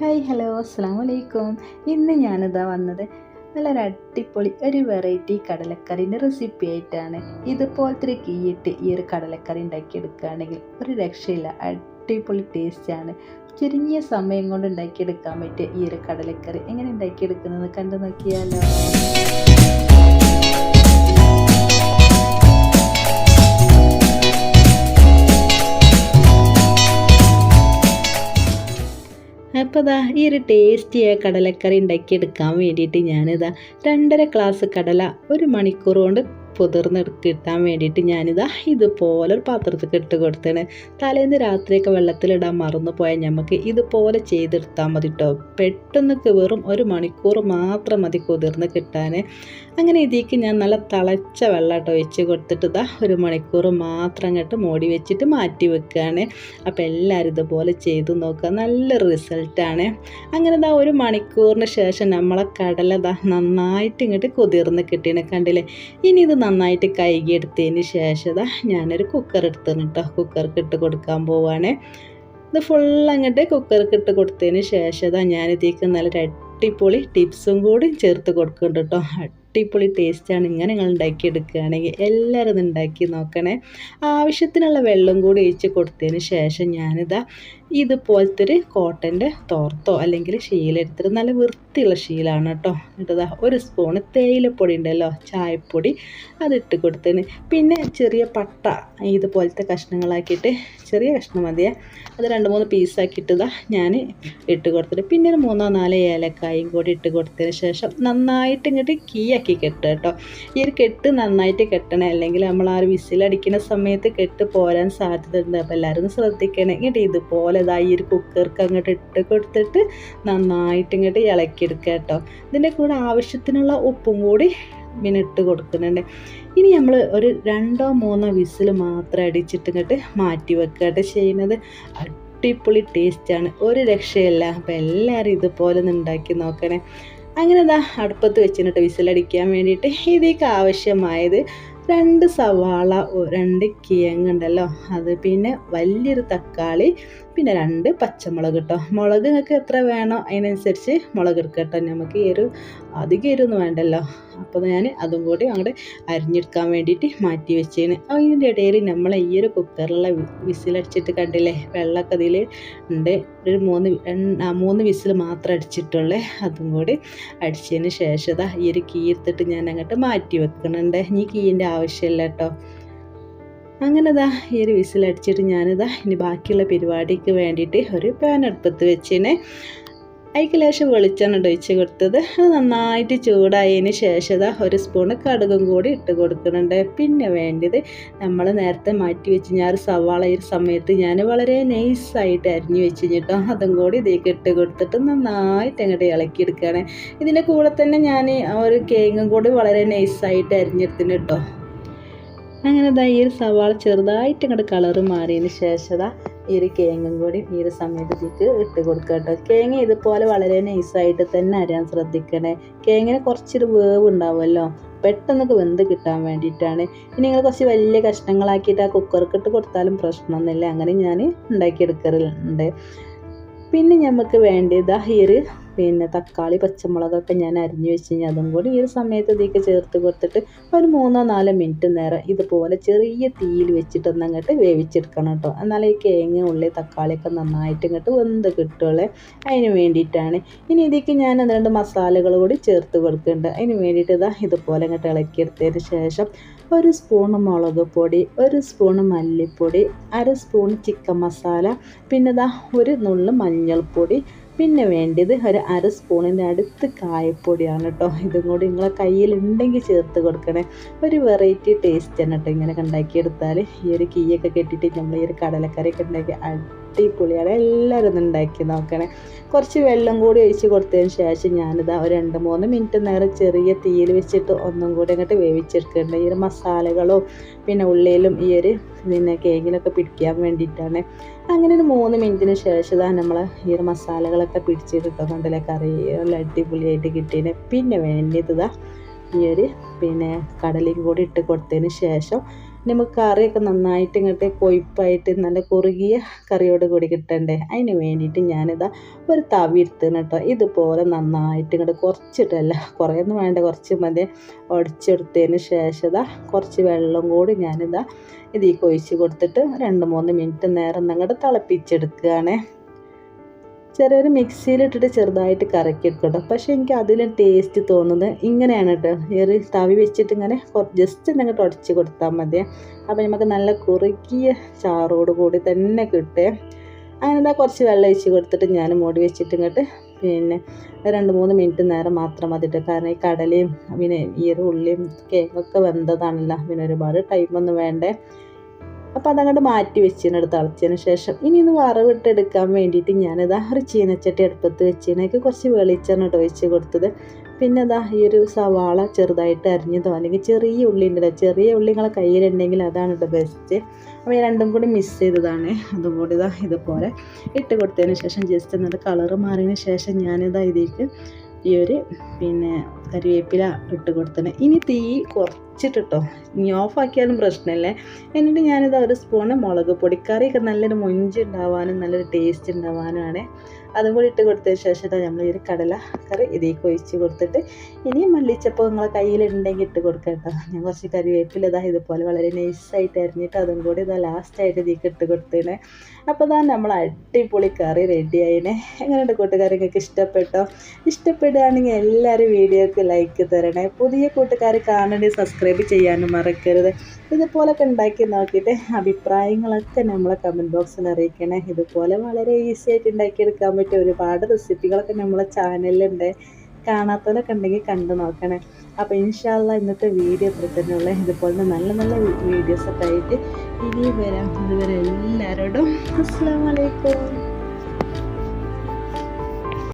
Hi hello അസ്സാം വലൈക്കും ഇന്ന് ഞാനിതാ വന്നത് നല്ലൊരു അടിപൊളി ഒരു വെറൈറ്റി കടലക്കറിന്റെ റെസിപ്പി ആയിട്ടാണ്. ഇതുപോലത്തെ ഒരു കീയിട്ട് ഈ ഒരു കടലക്കറി ഉണ്ടാക്കിയെടുക്കുകയാണെങ്കിൽ ഒരു രക്ഷയില്ല. അടിപൊളി ടേസ്റ്റാണ് ചുരുങ്ങിയ സമയം കൊണ്ട് ഉണ്ടാക്കിയെടുക്കാൻ പറ്റിയ ഈ ഒരു കടലക്കറി എങ്ങനെ ഉണ്ടാക്കിയെടുക്കുന്നത് കണ്ടു നോക്കിയാലോ. അപ്പോൾ ഇതാ ഈ ഒരു ടേസ്റ്റിയായ കടലക്കറി ഉണ്ടാക്കിയെടുക്കാൻ വേണ്ടിയിട്ട് ഞാനിതാ രണ്ടര ഗ്ലാസ് കടല ഒരു മണിക്കൂർ കൊണ്ട് പുതിർന്ന് കിട്ടാൻ വേണ്ടിയിട്ട് ഞാനിതാ ഇതുപോലെ ഒരു പാത്രത്തിൽ ഇട്ട് കൊടുത്തേണ്. തലേന്ന് രാത്രിയൊക്കെ വെള്ളത്തിലിടാൻ മറന്നു പോയാൽ നമുക്ക് ഇതുപോലെ ചെയ്തെടുത്താൽ മതി കേട്ടോ പെട്ടെന്ന് വെറും ഒരു മണിക്കൂർ മാത്രം മതി കുതിർന്ന് കിട്ടാൻ. അങ്ങനെ ഇതിലേക്ക് ഞാൻ നല്ല തിളച്ച വെള്ളം കേട്ടോ ഒഴിച്ച് കൊടുത്തിട്ട് ഇതാ ഒരു മണിക്കൂർ മാത്രം അങ്ങോട്ട് മോടി വെച്ചിട്ട് മാറ്റി വെക്കുകയാണ്. അപ്പോൾ എല്ലാവരും ഇതുപോലെ ചെയ്ത് നോക്കുക. നല്ല റിസൾട്ടാണ്. അങ്ങനെ ഇതാ ഒരു മണിക്കൂറിന് ശേഷം നമ്മളെ കടല ഇതാ നന്നായിട്ട് ഇങ്ങോട്ട് കുതിർന്ന് കിട്ടിയാണ് കണ്ടില്ലേ? ഇനി ഇത് നന്നായിട്ട് കൈകിയെടുത്തതിന് ശേഷം ഇതാ ഞാനൊരു കുക്കർ എടുത്തിരുന്നു കേട്ടോ കുക്കർക്ക് ഇട്ട് കൊടുക്കാൻ പോവാണ്. ഇത് ഫുൾ അങ്ങോട്ട് കുക്കർക്ക് ഇട്ട് കൊടുത്തതിന് ശേഷം ഇതാ ഞാനിതേക്ക് നല്ലൊരു അടിപൊളി ടിപ്സും കൂടി ചേർത്ത് കൊടുക്കുന്നുണ്ട് കേട്ടോ അടിപൊളി ടേസ്റ്റാണ് ഇങ്ങനെ നിങ്ങൾ ഉണ്ടാക്കിയെടുക്കുകയാണെങ്കിൽ എല്ലാവരും ഉണ്ടാക്കി നോക്കണേ. ആവശ്യത്തിനുള്ള വെള്ളം കൂടി ഒഴിച്ച് കൊടുത്തതിന് ശേഷം ഞാനിതാ ഇതുപോലത്തെ ഒരു കോട്ടന്റെ തോർത്തോ അല്ലെങ്കിൽ ശീല നല്ല വൃത്തിയുള്ള ശീലാണ് കേട്ടോ. എന്നിട്ടതാ ഒരു സ്പൂണ് തേയിലപ്പൊടി ഉണ്ടല്ലോ ചായപ്പൊടി അതിട്ട് കൊടുത്തതിന്. പിന്നെ ചെറിയ പട്ട ഇതുപോലത്തെ കഷ്ണങ്ങളാക്കിയിട്ട് ചെറിയ കഷ്ണം മതിയേ. അത് രണ്ട് മൂന്ന് പീസാക്കിയിട്ടതാ ഞാൻ ഇട്ട് കൊടുത്തിട്ട് പിന്നെ ഒരു മൂന്നോ നാലോ ഏലക്കായും കൂടി ഇട്ട് കൊടുത്തതിന് ശേഷം നന്നായിട്ട് ഇങ്ങോട്ട് കീയാക്കി കെട്ടുക കേട്ടോ. ഈ ഒരു കെട്ട് നന്നായിട്ട് കെട്ടണം അല്ലെങ്കിൽ നമ്മൾ ആ ഒരു വിസിലടിക്കുന്ന സമയത്ത് കെട്ട് പോരാൻ സാധ്യത ഉണ്ട്. അപ്പോൾ എല്ലാവരും ശ്രദ്ധിക്കണം. ഇങ്ങോട്ട് ഇതുപോലെ ഈ ഒരു കുക്കർക്ക് അങ്ങോട്ട് ഇട്ട് കൊടുത്തിട്ട് നന്നായിട്ട് ഇങ്ങോട്ട് ഇളക്കിയെടുക്കുക കേട്ടോ. ഇതിന്റെ കൂടെ ആവശ്യത്തിനുള്ള ഉപ്പും കൂടി പിന്നെ ഇട്ട് കൊടുക്കുന്നുണ്ട്. ഇനി നമ്മൾ ഒരു രണ്ടോ മൂന്നോ വിസിൽ മാത്രം അടിച്ചിട്ട് ഇങ്ങോട്ട് മാറ്റി വെക്കുകയായിട്ട് ചെയ്യുന്നത്. അടിപൊളി ടേസ്റ്റാണ് ഒരു രക്ഷയല്ല. അപ്പോൾ എല്ലാവരും ഇതുപോലെ ഒന്ന് ഉണ്ടാക്കി നോക്കണേ. അങ്ങനെ ഇതാ അടുപ്പത്ത് വെച്ചിട്ട് വിസിലടിക്കാൻ വേണ്ടിയിട്ട് ഇതിലേക്ക് ആവശ്യമായത് രണ്ട് സവാള രണ്ട് കിഴങ്ങുണ്ടല്ലോ അത് പിന്നെ വലിയൊരു തക്കാളി പിന്നെ രണ്ട് പച്ചമുളക് കേട്ടോ മുളക് നിങ്ങൾക്ക് എത്ര വേണോ അതിനനുസരിച്ച് മുളക് എടുക്കുക കേട്ടോ നമുക്ക് ഈ ഒരു അധികം എരിവൊന്നും വേണ്ടല്ലോ. അപ്പോൾ ഞാൻ അതും കൂടി അങ്ങോട്ട് അരിഞ്ഞെടുക്കാൻ വേണ്ടിയിട്ട് മാറ്റി വെച്ചേന്. അതിന്റെ ഇടയിൽ നമ്മൾ ഈ ഒരു കുക്കറിലുള്ള വിസിലടിച്ചിട്ട് കണ്ടില്ലേ? വെള്ളമൊക്കെ അതിൽ ഉണ്ട്. ഒരു മൂന്ന് മൂന്ന് വിസിൽ മാത്രം അടിച്ചിട്ടുള്ളേ. അതും കൂടി അടിച്ചതിന് ശേഷം ഈ ഒരു കീ എടുത്തിട്ട് ഞാൻ അങ്ങോട്ട് മാറ്റി വെക്കുന്നുണ്ട്. ഇനി കീന്റെ ആവശ്യമില്ല കേട്ടോ അങ്ങനെ ഇതാ ഈ ഒരു വിസിലടിച്ചിട്ട് ഞാനിതാ ഇനി ബാക്കിയുള്ള പരിപാടിക്ക് വേണ്ടിയിട്ട് ഒരു പാൻ അടുപ്പത്ത് വെച്ചിന്. അതിക്ക് ലേശം വെളിച്ചെണ്ണ ഒഴിച്ച് കൊടുത്തത്. അത് നന്നായിട്ട് ചൂടായതിന് ശേഷം ഒരു സ്പൂണ് കടുകും കൂടി ഇട്ട് കൊടുക്കുന്നുണ്ട്. പിന്നെ വേണ്ടത് നമ്മൾ നേരത്തെ മാറ്റി വെച്ച് ഞാൻ സവാള ഈ സമയത്ത് ഞാൻ വളരെ നൈസായിട്ട് അരിഞ്ഞു വെച്ച് കേട്ടോ അതും കൂടി ഇതിലേക്ക് ഇട്ട് കൊടുത്തിട്ട് നന്നായിട്ട് അങ്ങോട്ട് ഇളക്കിയെടുക്കുകയാണ് ഇതിന്റെ കൂടെ തന്നെ ഞാൻ ഒരു കേങ്ങും കൂടി വളരെ നൈസായിട്ട് അരിഞ്ഞെടുത്തിന് കേട്ടോ അങ്ങനെ ഈ ഒരു സവാള ചെറുതായിട്ട് ഇങ്ങോട്ട് കളറ് മാറിയതിന് ശേഷം ഈ ഒരു കേങ്ങും കൂടി ഈ ഒരു സമയത്തേക്ക് ഇട്ട് കൊടുക്കുക കേട്ടോ. കേങ്ങ ഇതുപോലെ വളരെ നൈസായിട്ട് തന്നെ അരിയാൻ ശ്രദ്ധിക്കണേ. കേങ്ങിന് കുറച്ചൊരു വേവ് ഉണ്ടാവുമല്ലോ. പെട്ടെന്നൊക്കെ വെന്ത് കിട്ടാൻ വേണ്ടിയിട്ടാണ്. ഇനി നിങ്ങൾ കുറച്ച് വലിയ കഷ്ണങ്ങളാക്കിയിട്ട് ആ കുക്കർക്ക് ഇട്ട് കൊടുത്താലും പ്രശ്നമൊന്നുമില്ല. അങ്ങനെ ഞാൻ ഉണ്ടാക്കിയെടുക്കാറുണ്ട്. പിന്നെ നമുക്ക് വേണ്ടത് ഈ ഒരു പിന്നെ തക്കാളി പച്ചമുളകൊക്കെ ഞാൻ അരിഞ്ഞു വെച്ച് കഴിഞ്ഞാൽ അതും കൂടി ഈ ഒരു സമയത്ത് ഇതിലേക്ക് ചേർത്ത് കൊടുത്തിട്ട് ഒരു മൂന്നോ നാലോ മിനിറ്റ് നേരം ഇതുപോലെ ചെറിയ തീയിൽ വെച്ചിട്ട് അങ്ങോട്ട് വേവിച്ചെടുക്കണം കേട്ടോ. എന്നാൽ ഈ കേങ്ങ ഉള്ളി തക്കാളിയൊക്കെ നന്നായിട്ട് ഇങ്ങോട്ട് വെന്ത് കിട്ടുള്ളേ. അതിന് വേണ്ടിയിട്ടാണ്. ഇനി ഇതിലേക്ക് ഞാൻ ഒന്ന് രണ്ട് മസാലകൾ കൂടി ചേർത്ത് കൊടുക്കുന്നുണ്ട്. അതിന് വേണ്ടിയിട്ട് ഇതാ ഇതുപോലെ അങ്ങോട്ട് ഇളക്കിയെടുത്തതിന് ശേഷം ഒരു സ്പൂൺ മുളക് പൊടി ഒരു സ്പൂൺ മല്ലിപ്പൊടി അര സ്പൂൺ ചിക്കൻ മസാല പിന്നെ ഇതാ ഒരു നുള്ളു മഞ്ഞൾപ്പൊടി പിന്നെ വേണ്ടത് ഒരു അര സ്പൂണിന്റെ അടുത്ത് കായപ്പൊടിയാണ് കേട്ടോ. ഇതും കൂടി നിങ്ങളെ കയ്യിൽ ഉണ്ടെങ്കിൽ ചേർത്ത് കൊടുക്കണേ. ഒരു വെറൈറ്റി ടേസ്റ്റ് ആണ് കേട്ടോ ഇങ്ങനെ ഉണ്ടാക്കിയെടുത്താൽ ഈ ഒരു കീയൊക്കെ കെട്ടിയിട്ട് നമ്മൾ ഈ ഒരു കടലക്കറിയൊക്കെ ഉണ്ടാക്കി അടിപൊളിയാണ് എല്ലാവരും ഉണ്ടാക്കി നോക്കണേ. കുറച്ച് വെള്ളം കൂടി ഒഴിച്ച് കൊടുത്തതിന് ശേഷം ഞാനിതാ ഒരു രണ്ട് മൂന്ന് മിനിറ്റ് നേരം ചെറിയ തീയിൽ വെച്ചിട്ട് ഒന്നും കൂടി അങ്ങോട്ട് വേവിച്ചെടുക്കുന്നുണ്ട് ഈ ഒരു മസാലകളും പിന്നെ ഉള്ളിയിലും ഈ ഒരു പിന്നെ കേക്കിലൊക്കെ പിടിക്കാൻ വേണ്ടിയിട്ടാണ്. അങ്ങനെ ഒരു മൂന്ന് മിനിറ്റിന് ശേഷം ഇതാ നമ്മൾ ഈ ഒരു മസാലകളൊക്കെ പിടിച്ച് കിട്ടുന്നുണ്ടല്ലേ കറി നല്ല അടിപൊളിയായിട്ട് കിട്ടിയതിന്. പിന്നെ വേണ്ടിയതാ ഈ ഒരു പിന്നെ കടലയും കൂടി ഇട്ട് കൊടുത്തതിന് ശേഷം നമുക്ക് കറിയൊക്കെ നന്നായിട്ട് ഇങ്ങോട്ട് കൊഴുപ്പായിട്ട് നല്ല കുറുകിയ കറിയോട് കൂടി കിട്ടണ്ടേ? അതിന് വേണ്ടിയിട്ട് ഞാനിതാ ഒരു തവി എടുത്തിന് കേട്ടോ. ഇതുപോലെ നന്നായിട്ട് ഇങ്ങോട്ട് കുറച്ചിട്ടല്ല കുറേയൊന്നും വേണ്ട കുറച്ച് മതി. ഉടച്ചെടുത്തതിന് ശേഷം കുറച്ച് വെള്ളം കൂടി ഞാനിതാ ഇതിൽ കൊഴിച്ച് കൊടുത്തിട്ട് രണ്ട് മൂന്ന് മിനിറ്റ് നേരം അങ്ങോട്ട് തിളപ്പിച്ചെടുക്കുകയാണേ. ചെറിയൊരു മിക്സിയിലിട്ടിട്ട് ചെറുതായിട്ട് കറക്കി കേട്ടോ പക്ഷേ എനിക്ക് അതിൽ ടേസ്റ്റ് തോന്നുന്നത് ഇങ്ങനെയാണ് കേട്ടോ ഒരു തവി വെച്ചിട്ട് ഇങ്ങനെ ജസ്റ്റ് നിങ്ങൾ തുടച്ച് കൊടുത്താൽ മതി അപ്പോൾ നമുക്ക് നല്ല കുറുക്കിയ ചാറോട് കൂടി തന്നെ കിട്ടേ അങ്ങനെ എന്താ കുറച്ച് വെള്ളം ഒഴിച്ച് കൊടുത്തിട്ട് ഞാൻ മൂടി വെച്ചിട്ട് ഇങ്ങോട്ട് പിന്നെ രണ്ട് മൂന്ന് മിനിറ്റ് നേരം മാത്രം മതിട്ട് കാരണം ഈ കടലയും പിന്നെ ഈ ഒരു ഉള്ളിയും കേക്കൊക്കെ വെന്തതാണല്ലോ. പിന്നെ ഒരുപാട് ടൈമൊന്നും വേണ്ടേ. അപ്പോൾ അതങ്ങോട്ട് മാറ്റി വെച്ചിട്ട് തിളച്ചതിന് ശേഷം. ഇനി ഒന്ന് വറവിട്ടെടുക്കാൻ വേണ്ടിയിട്ട് ഞാനിതാ ഒരു ചീനച്ചട്ടി അടുപ്പത്ത് വെച്ചതിനേക്ക് കുറച്ച് വെളിച്ചെണ്ണ ഇട്ട് ഒഴിച്ച് കൊടുത്തത്. പിന്നെ അതാ ഈ ഒരു സവാള ചെറുതായിട്ട് അരിഞ്ഞതോ. അല്ലെങ്കിൽ ചെറിയ ഉള്ളി ഉണ്ടല്ലോ ചെറിയ ഉള്ളി നിങ്ങളെ കയ്യിലുണ്ടെങ്കിൽ അതാണ് കേട്ടോ ബെസ്റ്റ് അപ്പോൾ ഞാൻ രണ്ടും കൂടി മിക്സ് ചെയ്തതാണ്. അതും കൂടി ഇതാ ഇതുപോലെ ഇട്ട് കൊടുത്തതിന് ശേഷം ജസ്റ്റ് എന്നിട്ട് കളറ് മാറിയതിന് ശേഷം ഞാനിതാ ഇതിലേക്ക് ഈ ഒരു പിന്നെ കരിവേപ്പില ഇട്ട് കൊടുത്തത് ഇനി തീ കുറച്ചിട്ടിട്ടോ. ഇനി ഓഫാക്കിയാലും പ്രശ്നമില്ലേ. എന്നിട്ട് ഞാനിത് ഒരു സ്പൂണ് മുളക് പൊടി കറിയൊക്കെ നല്ലൊരു മൊഞ്ച് ഉണ്ടാവാനും നല്ലൊരു ടേസ്റ്റ് ഉണ്ടാവാനുമാണ് അതും കൂടി ഇട്ട് കൊടുത്തതിന് ശേഷം നമ്മൾ ഈ കടല കറി ഇതിലേക്ക് ഒഴിച്ച് കൊടുത്തിട്ട് ഇനി മല്ലിച്ചപ്പോൾ നിങ്ങളെ കയ്യിലുണ്ടെങ്കിൽ ഇട്ട് കൊടുക്കാം കേട്ടോ. ഞാൻ കുറച്ച് കരിവേപ്പില ഇതാ ഇതുപോലെ വളരെ നൈസായിട്ട് അരിഞ്ഞിട്ട് അതും കൂടി ഇതാ ലാസ്റ്റായിട്ട് ഇതിലേക്ക് ഇട്ട് കൊടുത്തേനെ അപ്പോൾ ഇതാ നമ്മൾ അടിപൊളി കറി റെഡി ആയിനെ. എങ്ങനെയുണ്ട് കൂട്ടുകാരൊക്കെ ഇഷ്ടപ്പെട്ടോ? ഇഷ്ടപ്പെടുകയാണെങ്കിൽ എല്ലാവരും വീഡിയോക്ക് ലൈക്ക് തരണേ. പുതിയ കൂട്ടുകാർ കാണേണ്ടി സബ്സ്ക്രൈബ് ചെയ്യാനും മറക്കരുത്. ഇതുപോലൊക്കെ ഉണ്ടാക്കി നോക്കിയിട്ട് അഭിപ്രായങ്ങളൊക്കെ നമ്മളെ കമന്റ് ബോക്സിൽ അറിയിക്കണേ. ഇതുപോലെ വളരെ ഈസി ആയിട്ട് ഉണ്ടാക്കിയെടുക്കാൻ പറ്റിയ ഒരുപാട് റെസിപ്പികളൊക്കെ നമ്മളെ ചാനലിലുണ്ട് കാണാത്തവരൊക്കെ ഉണ്ടെങ്കിൽ കണ്ടു നോക്കണേ. അപ്പോൾ ഇൻഷാല്ല ഇന്നത്തെ വീഡിയോ അത്ര തന്നെയുള്ള ഇതുപോലെ നല്ല നല്ല വീഡിയോസൊക്കെ ആയിട്ട് ഇനി വരാം. ഇതുവരെ എല്ലാവരോടും അസ്സാം വലൈക്കും